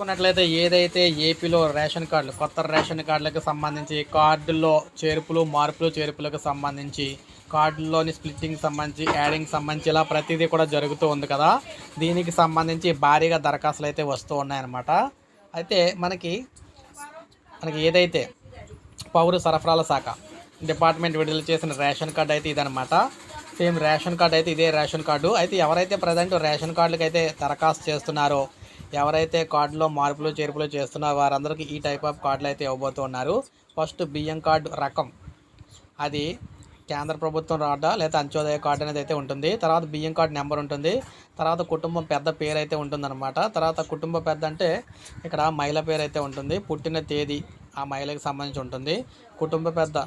చూసుకున్నట్లయితే ఏదైతే ఏపీలో రేషన్ కార్డులు కొత్త రేషన్ కార్డులకు సంబంధించి కార్డుల్లో చేర్పులు మార్పులు చేర్పులకు సంబంధించి కార్డుల్లోని స్ప్లిట్టింగ్ సంబంధించి యాడింగ్ సంబంధించి ఇలా ప్రతిదీ కూడా జరుగుతూ ఉంది కదా. దీనికి సంబంధించి భారీగా దరఖాస్తులు అయితే వస్తూ ఉన్నాయన్నమాట. అయితే మనకి మనకి ఏదైతే పౌర సరఫరాల శాఖ డిపార్ట్మెంట్ విడుదల చేసిన రేషన్ కార్డు అయితే ఇదనమాట సేమ్ రేషన్ కార్డు అయితే ఇదే రేషన్ కార్డు. అయితే ఎవరైతే ప్రజెంట్ రేషన్ కార్డులకి అయితే దరఖాస్తు చేస్తున్నారో ఎవరైతే కార్డులో మార్పులు చేర్పులు చేస్తున్నారో వారందరికీ ఈ టైప్ ఆఫ్ కార్డులు అయితే ఇవ్వబోతున్నారు ఫస్ట్ బియ్యం కార్డు రకం. అది కేంద్ర ప్రభుత్వం రాడా లేదా అంత్యోదయ కార్డు అనేది అయితే ఉంటుంది. తర్వాత బియ్యం కార్డు నెంబర్ ఉంటుంది. తర్వాత కుటుంబం పెద్ద పేరు అయితే ఉంటుందన్నమాట. తర్వాత కుటుంబ పెద్ద అంటే ఇక్కడ మహిళ పేరు అయితే ఉంటుంది. పుట్టిన తేదీ ఆ మహిళకి సంబంధించి ఉంటుంది. కుటుంబ పెద్ద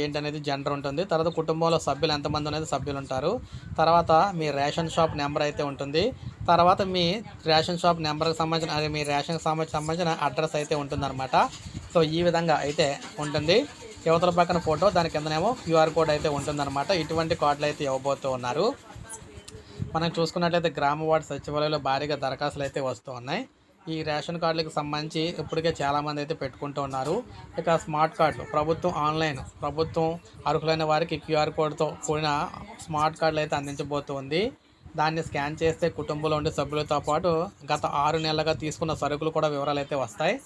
ఏంటనేది జెండర్ ఉంటుంది. తర్వాత కుటుంబంలో సభ్యులు ఎంతమంది అనేది సభ్యులు ఉంటారు. తర్వాత మీ రేషన్ షాప్ నెంబర్ అయితే ఉంటుంది. తర్వాత మీ రేషన్ షాప్ నెంబర్కి సంబంధించిన అదే మీ రేషన్ సంబంధించిన సంబంధించిన అడ్రస్ అయితే ఉంటుందన్నమాట. సో ఈ విధంగా అయితే ఉంటుంది. యువతల పక్కన ఫోటో దాని కిందనేమో క్యూఆర్ కోడ్ అయితే ఉంటుందన్నమాట. ఇటువంటి కార్డులు అయితే ఇవ్వబోతూ ఉన్నారు. మనం చూసుకున్నట్లయితే గ్రామ వార్డు సచివాలయంలో భారీగా దరఖాస్తులు అయితే వస్తూ ఉన్నాయి. ఈ రేషన్ కార్డులకు సంబంధించి ఇప్పటికే చాలామంది అయితే పెట్టుకుంటూ ఉన్నారు. ఇక స్మార్ట్ కార్డులు ప్రభుత్వం ఆన్లైన్ ప్రభుత్వం అర్హులైన వారికి క్యూఆర్ కోడ్తో కూడిన స్మార్ట్ కార్డులు అయితే అందించబోతుంది దాన్ని స్కాన్ చేస్తే కుటుంబంలో ఉండే సభ్యులతో పాటు గత ఆరు నెలలుగా తీసుకున్న సరుకులు కూడా వివరాలు అయితే వస్తాయి.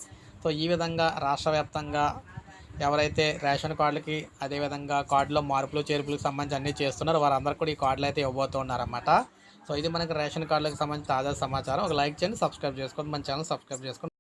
సో ఈ విధంగా రాష్ట్ర వ్యాప్తంగా ఎవరైతే రేషన్ కార్డులకి అదేవిధంగా కార్డులో మార్పులు చేర్పులకు సంబంధించి అన్నీ చేస్తున్నారో వారందరూ కూడా ఈ కార్డులు అయితే ఇవ్వబోతున్నారన్నమాట సో ఇది మనకి రేషన్ కార్డులకు సంబంధించి తాజా సమాచారం. ఒక లైక్ చేయండి సబ్స్క్రైబ్ చేసుకోండి. మన ఛానల్ సబ్స్క్రైబ్ చేసుకోండి.